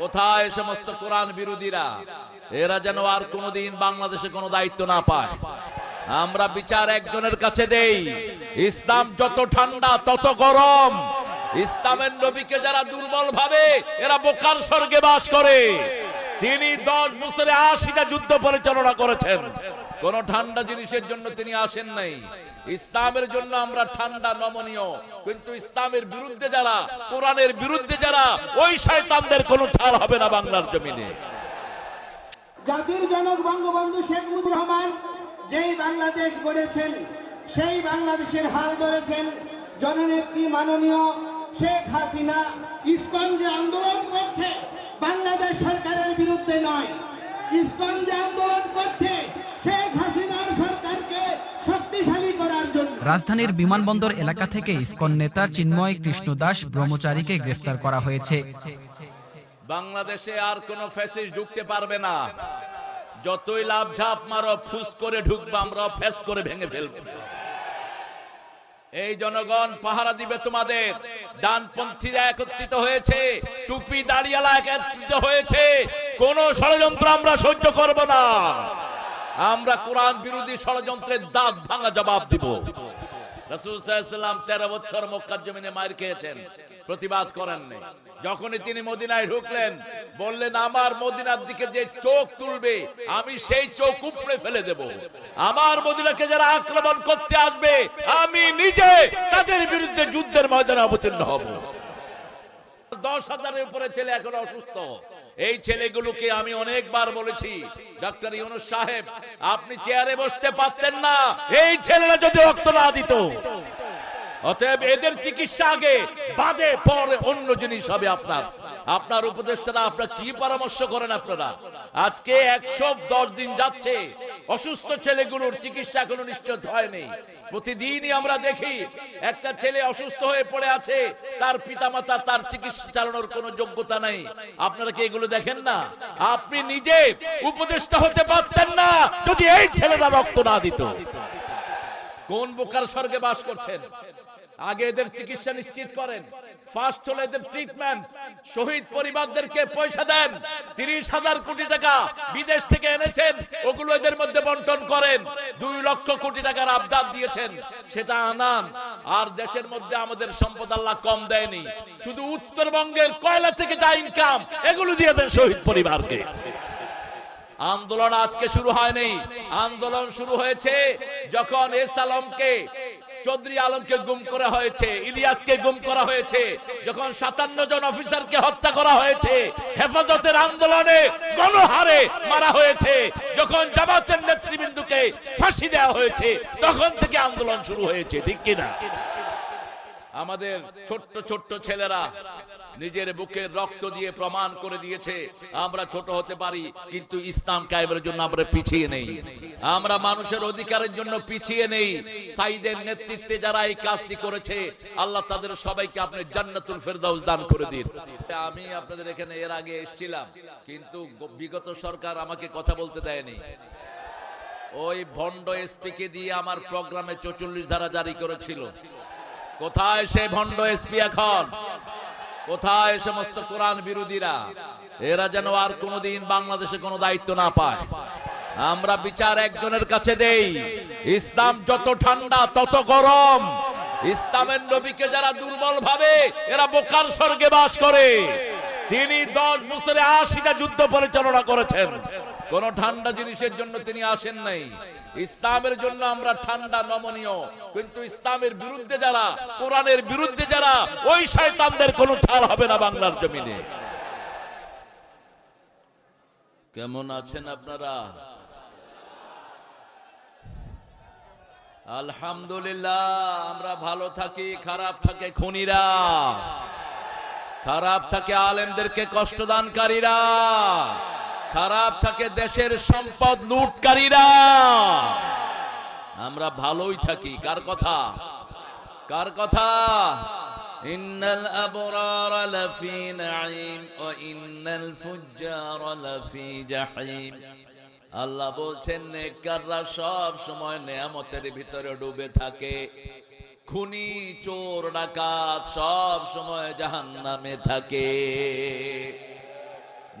কোথায় সমস্ত কোরআন বিরোধীরা? এরা যেন আর কোনোদিন বাংলাদেশে কোনো দায়িত্ব না পায়। আমরা বিচার একজনের কাছে দেই, ইসলাম যত ঠান্ডা, তত গরম। ইসলামের নবীকে যারা দুর্বল ভাবে, এরা বোকার স্বর্গে বাস করে। তিনি দশ বছরে আশিটা যুদ্ধ পরিচালনা করেছেন। কোন ঠান্ডা জিনিসের জন্য তিনি আসেন নাই। ইসলামের জন্য আমরা ঠান্ডা, নমনীয়। কিন্তু ইসলামের বিরুদ্ধে যারা, কোরআনের বিরুদ্ধে যারা, ওই শয়তানদের কোনো ঠাল হবে না বাংলার জমিনে। জাতির জনক বঙ্গবন্ধু শেখ মুজিবুর রহমান যেই বাংলাদেশ গড়েছেন, সেই বাংলাদেশের হাল ধরেছেন, জননেত্রী মাননীয় শেখ হাসিনা ইসকন যে আন্দোলন করছে। বাংলাদেশ সরকারের বিরুদ্ধে নয় ইসকন যে আন্দোলন করছে। রাজধানীর বিমানবন্দর এলাকা থেকে ইসকন নেতা চিন্ময় কৃষ্ণ দাস ব্রহ্মচারীকে গ্রেফতার করা হয়েছে। বাংলাদেশে আর কোন ফ্যাসিস্ট ঢুকতে পারবে না। যতই লাভ ঝাপ মারো, ফুস করে ঢুকবো আমরা ফ্যাস করে ভেঙে ফেলব। এই জনগণ পাহারা দিবে তোমাদের। ডানপন্থীরা একত্রিত হয়েছে, টুপি দাঁড়িয়ালা একত্রিত হয়েছে। কোন ষড়যন্ত্র আমরা সহ্য করব না। আমরা কোরআন বিরোধী ষড়যন্ত্রের দাঁত ভাঙা জবাব দিব। রাসূল সাল্লাল্লাহু তেরো বছর মক্কার জমিনে মায়ের খেয়েছেন। প্রতিবাদ করেননি। যখনই তিনি মদিনায় ঢুকলেন, বললেন, আমার মদিনার দিকে যে চোখ তুলবে, আমি সেই চোখ উপড়ে ফেলে দেব। আমার মদিনাকে যারা আক্রমণ করতে আসবে, আমি নিজে তাদের বিরুদ্ধে যুদ্ধের ময়দানে অবতীর্ণ হব। দশ হাজারের উপরে ছেলে এখন অসুস্থ। এই ছেলেগুলোকে আমি অনেকবার বলেছি ডক্টর ইউনুস সাহেব, আপনি চেয়ারে বসতে পারতেন না, এই ছেলেরা যদি রক্ত না দিত। অতএব এদের চিকিৎসা আগে, বাদে পরে অন্য জিনিস হবে আপনার। আপনার উপদেষ্টারা আপনার কি পরামর্শ করেন আপনারা? আজকে একশো দশ দিন যাচ্ছে অসুস্থ ছেলেগুলোর চিকিৎসা কোনো নিশ্চিত হয়নি। প্রতিদিনই আমরা দেখি, একটা ছেলে অসুস্থ হয়ে পড়ে আছে, তার পিতামাতা তার চিকিৎসা চালানোর কোনো যোগ্যতা নাই। আপনারা কি এগুলো দেখেন না? আপনি নিজে উপদেষ্টা হতে পারতেন না যদি এই ছেলেরা রক্ত না দিত। কোন বোকার স্বর্গে বাস করছেন? আগে এদের চিকিৎসা নিশ্চিত করেন। ফার্স্ট হলো এদের ট্রিটমেন্ট শহীদ পরিবারদেরকে পয়সা দেন। তিরিশ হাজার কোটি টাকা বিদেশ থেকে এনেছেন। ওগুলো এদের মধ্যে বন্টন করেন। দুই লক্ষ কোটি টাকার আবদার দিয়েছেন। সেটা আনান। আর দেশের মধ্যে আমাদের সম্পদ আল্লাহ কম দেয়নি। শুধু উত্তরবঙ্গের কয়লা থেকে যা ইনকাম এগুলো দিয়ে দেন শহীদ পরিবারকে। আন্দোলন আজকে শুরু হয়নি। আন্দোলন শুরু হয়েছে যখন এস আলমকে চৌধুরী আলমকে গুম করা হয়েছে, ইলিয়াসকে গুম করা হয়েছে, যখন সাতান্ন জন অফিসারকে হত্যা করা হয়েছে, হেফাজতের আন্দোলনে গণহারে মারা হয়েছে, যখন জামাতের নেতৃবৃন্দুকে ফাঁসি দেওয়া হয়েছে, তখন থেকে আন্দোলন শুরু হয়েছে, ঠিক কিনা? আমাদের ছোট্ট ছোট্ট ছেলেরা নিজের বুকের রক্ত দিয়ে প্রমাণ করে দিয়েছে, আমরা ছোট হতে পারি, কিন্তু ইসলাম কায়েমের জন্য আমরা পিছিয়ে নেই। আমরা মানুষের অধিকারের জন্য পিছিয়ে নেই। সাইদের নেতৃত্বে যারা এই কাজটি করেছে, আল্লাহ তাদের সবাইকে আপনি জান্নাতুল ফেরদাউস দান করে দিন। আমি আপনাদের এখানে এর আগে এসেছিলাম, কিন্তু বিগত সরকার আমাকে কথা বলতে দেয়নি। ওই ভণ্ড এসপি কে দিয়ে আমার প্রোগ্রামে চৌচল্লিশ ধারা জারি করেছিল। কোথায় সে ভণ্ড এসপি এখন? কোথায় সমস্ত কোরআন বিরোধীরা? এরা যেন আর কোনোদিন বাংলাদেশে কোনো দায়িত্ব না পায়। আমরা বিচার একজনের কাছে দেই, ইসলাম যত ঠান্ডা, তত গরম। ইসলামের নবীকে যারা দুর্বল ভাবে, এরা বোকার স্বর্গে বাস করে। তিনি দশ বছরে আশিটা যুদ্ধ পরিচালনা করেছেন। কোন ঠান্ডা জিনিসের জন্য তিনি আসেন নাই। ইসলামের জন্য আমরা ঠান্ডা, নমনীয়। কিন্তু ইসলামের বিরুদ্ধে যারা, কোরআনের বিরুদ্ধে যারা, ওই শয়তানদের কোনো ঠাল হবে না বাংলার জমিনে। কেমন আছেন আপনারা? আলহামদুলিল্লাহ, আমরা ভালো থাকি, খারাপ থাকে খুনিরা। খারাপ থাকে আলেমদেরকে কষ্টদানকারীরা খারাপ থাকে দেশের সম্পদ লুটকারীরা। আমরা ভালোই থাকি, কার কথা? কার কথা? ইন্নাল আবরার লাফি নাঈম ওয়া ইন্নাল ফুজ্জার লাফি জাহিম। আল্লাহ বলছেন, নেককাররা সব সময় নেয়ামতের ভিতরে ডুবে থাকে। খুনি, চোর, ডাকাত সব সময় জাহান্নামে থাকে।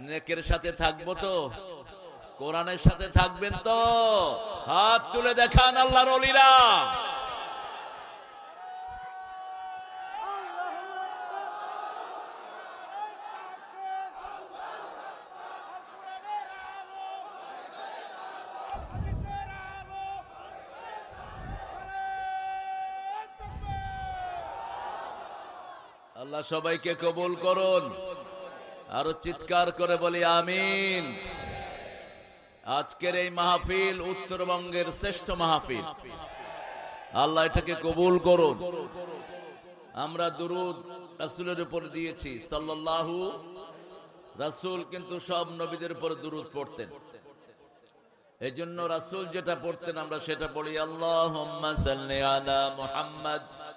নেকের সাথে থাকব তো। কোরআনের সাথে থাকবেন তো। হাত তুলে দেখান আল্লাহর অলিরা আল্লাহ সবাইকে কবুল করুন। আরও চিৎকার করে বলি, আমিন। আজকের এই মাহফিল উত্তরবঙ্গের শ্রেষ্ঠ মাহফিল। আল্লাহ এটাকে কবুল করুন। আমরা দুরুদ রাসূলের উপর দিয়েছি, সাল্লাল্লাহু রাসূল কিন্তু সব নবীদের উপর দুরুদ পড়তেন। এই জন্য রাসূল যেটা পড়তেন, আমরা সেটা পড়ি আল্লাহ আলা মুহাম্মদ।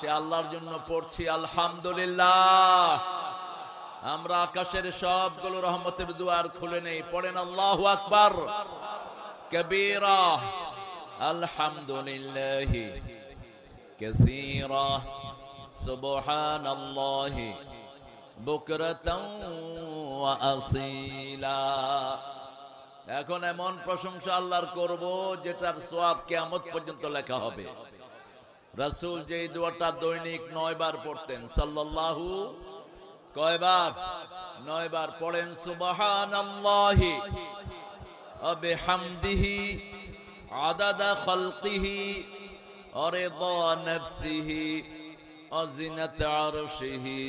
সে আল্লাহর জন্য পড়ছি, আলহামদুলিল্লাহ। আমরা আকাশের সবগুলো রহমতের দুয়ার খুলে নেই। পড়েন আল্লাহু আকবার। কবীরা। আলহামদুলিল্লাহ। আসীলা। এখন এমন প্রশংসা আল্লাহর করব, যেটার সোয়াব কেয়ামত পর্যন্ত লেখা হবে। রাসূল যে দোয়াটা দৈনিক নয় বার পড়তেন, সাল্লাল্লাহু কয়বার? নয় বার পড়েন, সুবহানাল্লাহি ওয়া বিহামদিহি আদাদা খালকিহি ওয়া রিদা নাফসিহি ওয়া জিনাত আরশিহি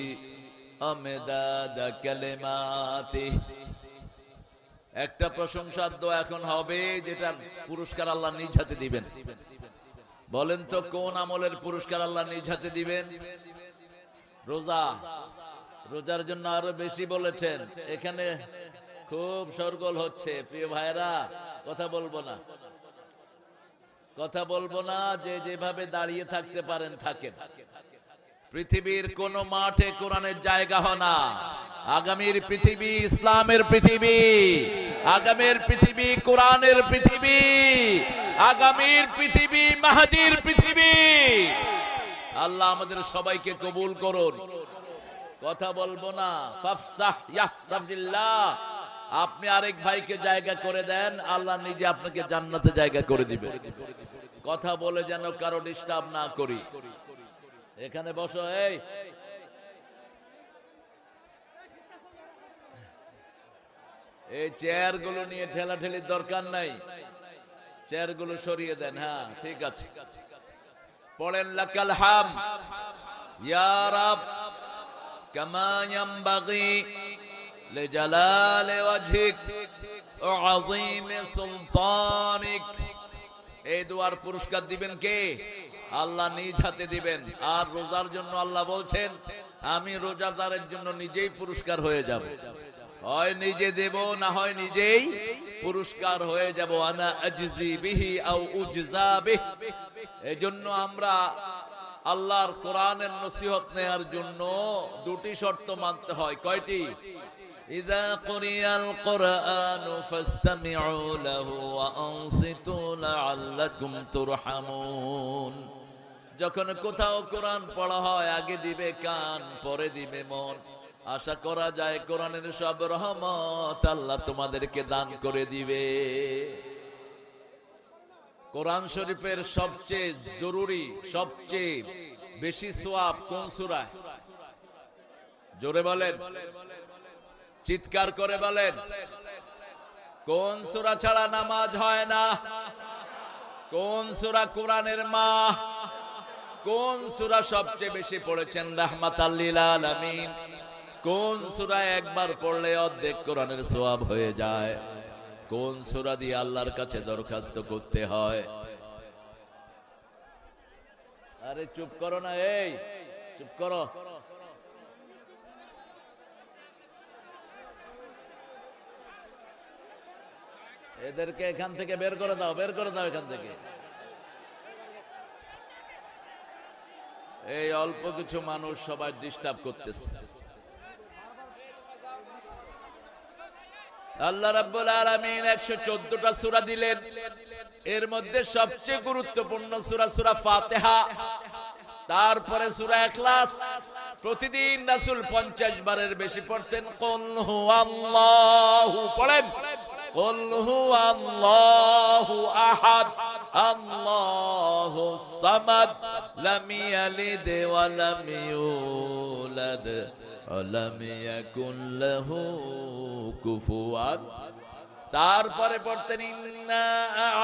ওয়া মিদাদা কালিমাতিহি একটা প্রশংসার দোয়া এখন হবে যেটার পুরস্কার আল্লাহ নিজ হাতে দিবেন। বলেন তো, কোন আমলের পুরস্কার আল্লাহ নিজ হাতে দিবেন? রোজা। রোজার জন্য আরও বেশি বলেছেন। এখানে খুব সরগোল হচ্ছে। প্রিয় ভাইরা কথা বলব না। কথা বলব না, যে যেভাবে দাঁড়িয়ে থাকতে পারেন, থাকেন। পৃথিবীর কোন মাঠে কোরআনের জায়গা হয় না। আগামীর পৃথিবী ইসলামের পৃথিবী। আগামীর পৃথিবী কোরআনের পৃথিবী। আগামীর পৃথিবী, মাহাদির পৃথিবী। আল্লাহ আমাদের সবাইকে কবুল করুন। কথা বলব না। আপনি আরেক ভাইকে জায়গা করে দেন, আল্লাহ নিজে আপনাকে জান্নাতে জায়গা করে দিবে। কথা বলে যেন কারও ডিস্টার্ব না করি। এখানে বসো, এই। এই চেয়ারগুলো নিয়ে ঠেলাঠেলির দরকার নাই। চেয়ারগুলো সরিয়ে দেন হ্যাঁ ঠিক আছে। পড়েন লাকাল হাম। ইয়া রাব, কামা ইয়ামবাগি লিজালালি ওয়াজহিক ওয়া আযীমি সুলতানিক। এই দুয়ার পুরস্কার দিবেন কে? আল্লাহ নিজ হাতে দিবেন। আর রোজার জন্য আল্লাহ বলছেন, আমি রোজাদারের জন্য নিজেই পুরস্কার হয়ে যাব। হয় নিজে দেব, না হয় নিজেই পুরস্কার হয়ে যাব। আনা আজজি বিহি আও উজজা বিহি। এজন্য আমরা আল্লাহর কোরআনের নসিহত নেয়ার জন্য দুটি শর্ত মানতে হয়। কয়টি? যখন কোথাও কোরআন পড়া হয়, আগে দিবে কান, পরে দিবে মন। আশা করা যায় কোরআনের সব রহমত আল্লাহ তোমাদেরকে দান করে দিবে। কোরআন শরীফের সবচেয়ে জরুরি, সবচেয়ে বেশি সোয়াব কোন সূরায়? জোরে বলেন। চিৎকার করে বলেন। কোন সূরা ছাড়া নামাজ হয় না? কোন সূরা কোরআনের মা? কোন সূরা সবচেয়ে বেশি পড়েছেন? রাহমাতাল্লিল আলামিন। কোন সূরা একবার পড়লে অর্ধেক কোরআনের সওয়াব হয়ে যায়? কোন সূরা দিয়ে আল্লাহর কাছে দরখাস্ত করতে হয়? আরে চুপ করো না, এই, চুপ করো। এদেরকে এখান থেকে বের করে দাও, বের করে দাও এখান থেকে। এই অল্প কিছু মানুষ সবাই ডিস্টার্ব করতেছে। আল্লাহ রাব্বুল আলামিন 114টা সূরা দিলেন। এর মধ্যে সবচেয়ে গুরুত্বপূর্ণ সূরা সূরা ফাতিহা। তারপরে সূরা ইখলাস। প্রতিদিন রাসূল 50 বারের বেশি পড়তেন। কুল হুয়াল্লাহু, পড়েন। কুল হুয়াল্লাহু আহাদ আল্লাহুস সামাদ, লাম ইয়ালিদ ওয়া লাম ইউলাদ। ولم يكن له كفوا তারপরে পড়তেন ইন্না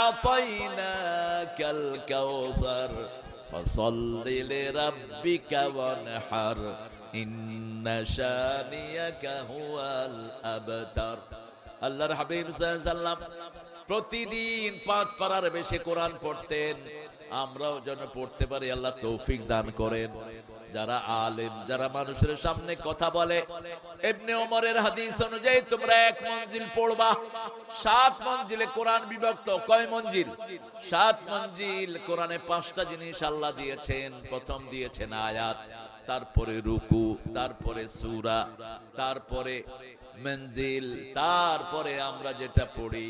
আতাইনাকাল কাউসার ফসল্লি লিরাব্বিকা ওয়ানহার ইন্না শানিয়াকা হুয়াল আবতার আল্লাহর হাবিব সাল্লাল্লাহু আলাইহি সাল্লাম প্রতিদিন পাঁচ পারার বেশি কোরআন পড়তেন আমরাও যেন পড়তে পারি আল্লাহ তৌফিক দান করেন যারা আলেম, যারা মানুষের সামনে কথা বলে। এমনি ওমরের হাদিস অনুযায়ী তোমরা এক মঞ্জিল পড়বা, সাত মঞ্জিলে কোরআন বিভক্ত। কয় মঞ্জিল? সাত মঞ্জিল, কোরআনে পাঁচটা জিনিস আল্লাহ দিয়েছেন। প্রথম দিয়েছেন আয়াত, তারপরে রুকু, তারপরে সুরা, তারপরে মঞ্জিল, তারপরে আমরা যেটা পড়ি,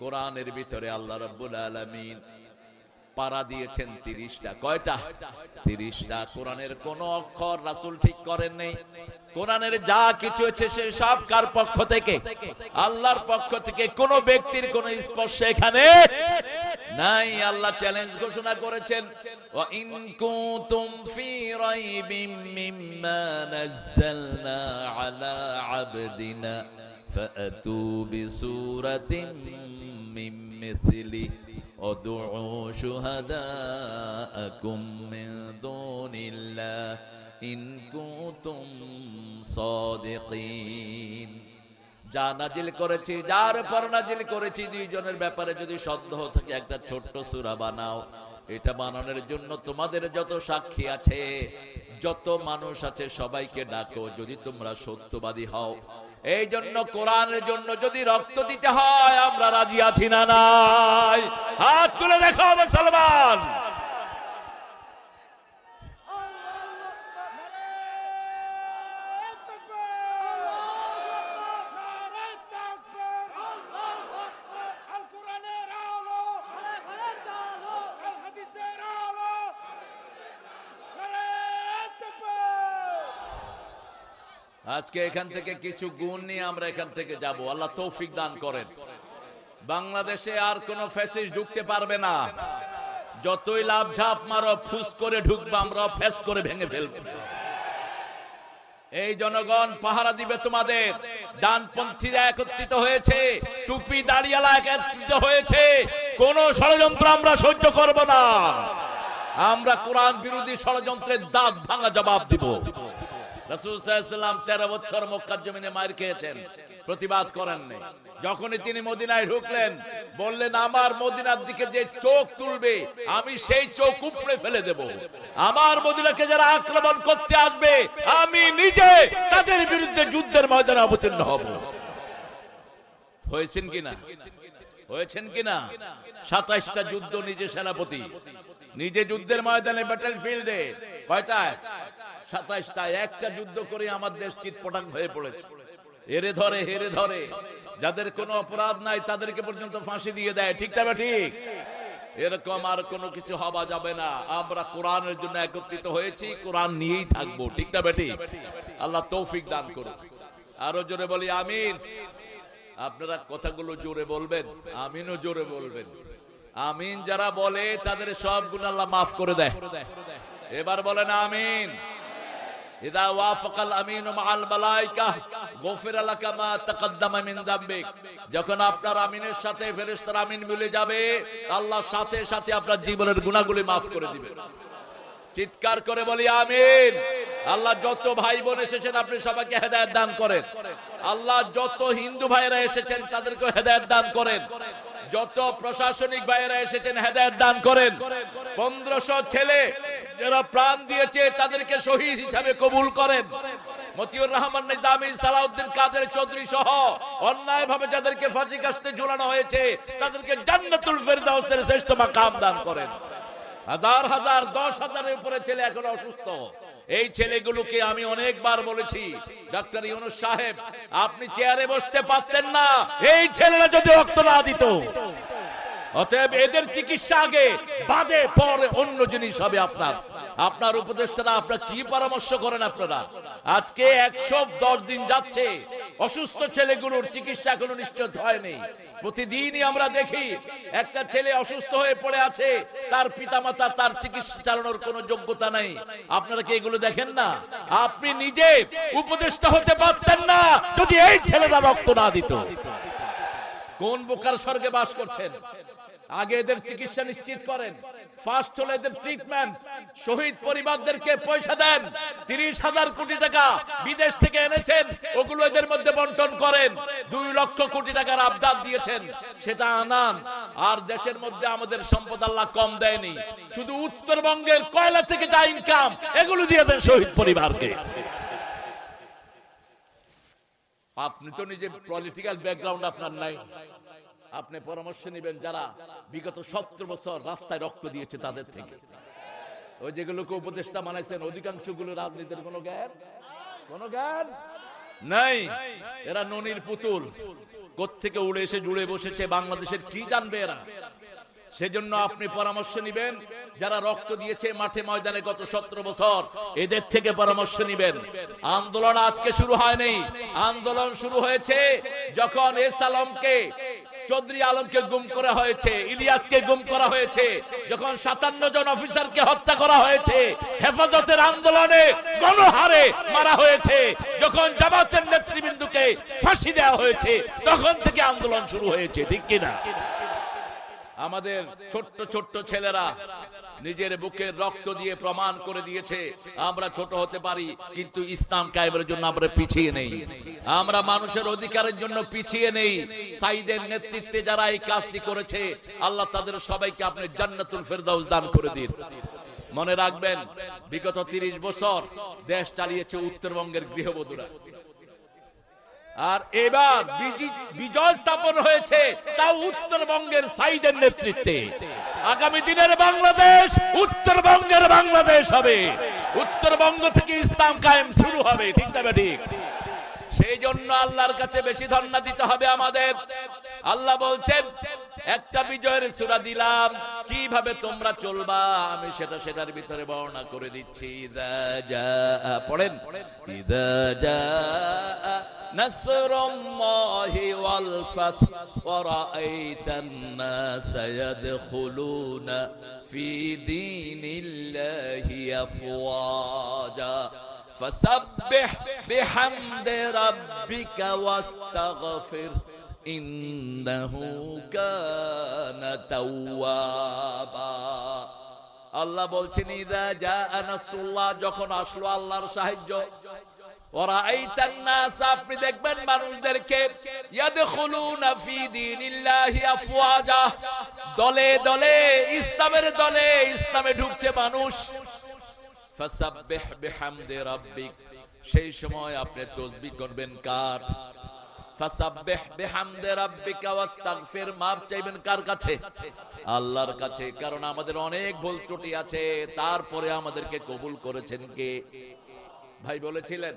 কোরআনের ভিতরে আল্লাহ রাব্বুল আলামিন পারা দিয়েছেন তিরিশটা। কয়টা? তিরিশটা। কোরআনের কোন অক্ষর রাসুল ঠিক করেন নেই। কোরআনের যা কিছু হচ্ছে সে সব কার পক্ষ থেকে? আল্লাহর পক্ষ থেকে। কোন ব্যক্তির কোন স্পর্শ এখানে নাই। আল্লাহ চ্যালেঞ্জ ঘোষণা করেছেন। ওয়া ادعوا شهداءكم من دون الله إن كنتم صادقين যা নাজিল করেছি যার উপর নাজিল করেছি দুইজনের ব্যাপারে যদি সন্দেহ থাকে একটা ছোট্ট সূরা বানাও এটা বানানোর জন্য তোমাদের যত সাক্ষী আছে যত মানুষ আছে সবাইকে ডাকো যদি তোমরা সত্যবাদী হও এই জন্য কোরআনের জন্য যদি রক্ত দিতে হয়, আমরা রাজি আছি না নাই। হাত তুলে দেখো মুসলমান। আজকে এখান থেকে কিছু গুণ নিয়ে আমরা এখান থেকে যাব। আল্লাহ তৌফিক দান করেন। বাংলাদেশে আর কোন ফ্যাসিস ঢুকতে পারবে না। যতই লাভ ঝাপ মারো, ফুস করে ঢুকবে আমরা ফ্যাস করে ভেঙে ফেলব। এই জনগণ পাহারা দিবে তোমাদের। ডানপন্থীরা একত্রিত হয়েছে, টুপি দাঁড়িয়ালা একত্রিত হয়েছে। কোন ষড়যন্ত্র আমরা সহ্য করব না। আমরা কোরআন বিরোধী ষড়যন্ত্রের দাঁত ভাঙা জবাব দিব। তেরো বছর মক্কার জমিনে খেয়েছেন। প্রতিবাদ করেন নাই। যখনই তিনি মদিনায় ঢুকলেন, বললেন, আমার মদিনার দিকে যে চোখ তুলবে, আমি সেই চোখ উপড়ে ফেলে দেব। আমার মদিনাকে যারা আক্রমণ করতে আসবে, আমি নিজে তাদের বিরুদ্ধে যুদ্ধের ময়দানে অবতীর্ণ হব। হয়েছেন কিনা? হয়েছেন কিনা? সাতাইশটা যুদ্ধ নিজে সেনাপতি। নিজে যুদ্ধের ময়দানে ব্যাটেল ফিল্ডে কয়টায়? সাতাইশটা একটা যুদ্ধ করে আমার দেশ চিৎপটাং হয়ে পড়েছে। এরে ধরে, হেরে ধরে। যাদের কোনো অপরাধ নাই, তাদেরকে পর্যন্ত ফাঁসি দিয়ে দেয়। ঠিক ঠিক এরকম আর কোনো কিছু হওয়া যাবে না। আমরা কোরআনের জন্য একত্রিত হয়েছি, কোরআন নিয়েই থাকব। ঠিক না বেটি আল্লাহ তৌফিক দান করুন আরও জোরে বলি, আমিন। আপনারা কথাগুলো জোরে বলবেন, আমিনও জোরে বলবেন। আমিন যারা বলে, তাদের সব গুণ আল্লাহ মাফ করে দেয়। এবার বলেন আমিন। মিন যখন আপনার আমিনের সাথে আমিন মিলে যাবে, আল্লাহ সাথে সাথে আপনার জীবনের মাফ করে চিৎকার করে বলি আমিন। আল্লাহ যত ভাই বোন এসেছেন, আপনি সবাইকে হেদায়েত দান করেন। আল্লাহ যত হিন্দু ভাইরা এসেছেন তাদেরকে হেদায়েত দান করেন। যত প্রশাসনিক ভাইরা এসেছেন, হেদায়েত দান করেন। পনেরোশো ছেলে যারা প্রাণ দিয়েছে তাদেরকে শহীদ হিসাবে কবুল করেন। মতিউর রহমান, নিজামী সালাউদ্দিন কাদের চৌধুরী সহ অন্যায় ভাবে যাদেরকে ফাঁসি কাস্তে ঝুলানো হয়েছে, তাদেরকে জান্নাতুল ফেরদাউসের শ্রেষ্ঠ মাকাম দান করেন। হাজার হাজার, দশ হাজারের উপরে ছেলে এখন অসুস্থ। এই ছেলেগুলোকে আমি অনেকবার বলেছি, ডাক্তার ইউনুস সাহেব, আপনি চেয়ারে বসতে পারতেন না, এই ছেলেরা যদি রক্ত না দিত। অতএব এদের চিকিৎসা আগে, বাদে পরে অন্য জিনিস হবে আপনার। আপনার উপদেষ্টারা আপনার কি পরামর্শ করেন আপনারা? আজকে একশো দশ দিন যাচ্ছে, অসুস্থ ছেলেগুলোর চিকিৎসা এখনও নিশ্চিত হয়নি। প্রতিদিনই আমরা দেখি, একটা ছেলে অসুস্থ হয়ে পড়ে আছে, তার পিতামাতা তার চিকিৎসা চালানোর কোনো যোগ্যতা নেই। আপনারা কি এগুলো দেখেন না? আপনি নিজে উপদেষ্টা হতে পারতেন না, যদি এই ছেলেরা রক্ত না দিত। কোন বোকার স্বর্গে বাস করছেন? আগে এদের চিকিৎসা নিশ্চিত করেন। ফার্স্ট হলো এদের ট্রিটমেন্ট শহীদ পরিবারদেরকে পয়সা দেন। তিরিশ হাজার কোটি টাকা বিদেশ থেকে এনেছেন। ওগুলো এদের মধ্যে বন্টন করেন। দুই লক্ষ কোটি টাকার আবদার দিয়েছেন। সেটা আনান। আর দেশের মধ্যে আমাদের সম্পদ আল্লাহ কম দেয়নি। শুধু উত্তরবঙ্গের কয়লা থেকে যা ইনকাম এগুলো দিয়ে দেন শহীদ পরিবারকে। আপনি তো নিজে পলিটিক্যাল ব্যাকগ্রাউন্ড আপনার নাই। আপনি পরামর্শ নেবেন যারা বিগত সতেরো বছর রাস্তায় রক্ত দিয়েছে তাদের থেকে। ওই যেগুলোকে উপদেষ্টা মানাইছেন অধিকাংশগুলো রাজনীতির কোনো জ্ঞান? কোনো জ্ঞান? নাই। এরা ননির পুতুল। থেকে উড়ে এসে জুড়ে বসেছে, বাংলাদেশের কি জানবে এরা? সেজন্য আপনি পরামর্শ নিবেন, যারা রক্ত দিয়েছে মাঠে ময়দানে গত সতেরো বছর, এদের থেকে পরামর্শ নিবেন। আন্দোলন আজকে শুরু হয়নি। আন্দোলন শুরু হয়েছে যখন এস আলমকে চৌধুরী আলমকে গুম করা হয়েছে, ইলিয়াসকে গুম করা হয়েছে, যখন সাতান্ন জন অফিসারকে হত্যা করা হয়েছে, হেফাজতের আন্দোলনে গণহারে মারা হয়েছে, যখন জামাতের নেতৃবৃন্দকে ফাঁসি দেওয়া হয়েছে, তখন থেকে আন্দোলন শুরু হয়েছে, ঠিক কিনা? আমাদের ছোট্ট ছোট্ট ছেলেরা নিজের বুকের রক্ত দিয়ে প্রমাণ করে দিয়েছে, আমরা ছোট হতে পারি, কিন্তু ইসলাম কায়েমের জন্য আমরা পিছিয়ে নেই। আমরা মানুষের অধিকারের জন্য পিছিয়ে নেই। সাইদের নেতৃত্বে যারা এই কাজটি করেছে, আল্লাহ তাদের সবাইকে আপনি জান্নাতুল ফেরদাউস দান করে দিন। মনে রাখবেন, বিগত তিরিশ বছর দেশ চালিয়েছে উত্তরবঙ্গের গৃহবধূরা। আর এবার বিজয় স্থাপন হয়েছে তা উত্তরবঙ্গের সাইদের নেতৃত্বে। আগামী দিনের বাংলাদেশ, উত্তরবঙ্গের বাংলাদেশ হবে। উত্তরবঙ্গ থেকে ইসলাম কায়েম শুরু হবে, ঠিক না ঠিক সেই জন্য আল্লাহর কাছে বেশি ধন্যবাদ দিতে হবে আমাদের। আল্লাহ বলছেন একটা বিজয়ের সুরা দিলাম, কীভাবে তোমরা চলবা? আমি সেটা সেটার ভিতরে বর্ণনা করে দিচ্ছি। পড়েন। ফি দীনিল্লাহি আফওয়াজা। فسبح بحمد ربك واستغفر إنه كان توابا আল্লাহ বলছেন ইদা জা আনাসুল্লাহ যখন আসলো আল্লাহর সাহায্য ওরা আইতান নাস আপনি দেখবেন মানুষদেরকে ইয়াদখুলুনা ফি দীনিল্লাহি আফওয়াজা দলে দলে ইসলামের দলে ইসলামে ঢুকছে মানুষ ফাসাব্বিহ বিহামদি রাব্বিক। সেই সময় আপনি তসবিহ করবেন কার? ফাসাব্বিহ বিহামদি রাব্বিকা ওয়াস্তাগফির চাইবেন কার কাছে? আল্লাহর কাছে, কারণ আমাদের অনেক ভুল ত্রুটি আছে, তারপরে আমাদেরকে কবুল করেছেন কে? ভাই বলেছিলেন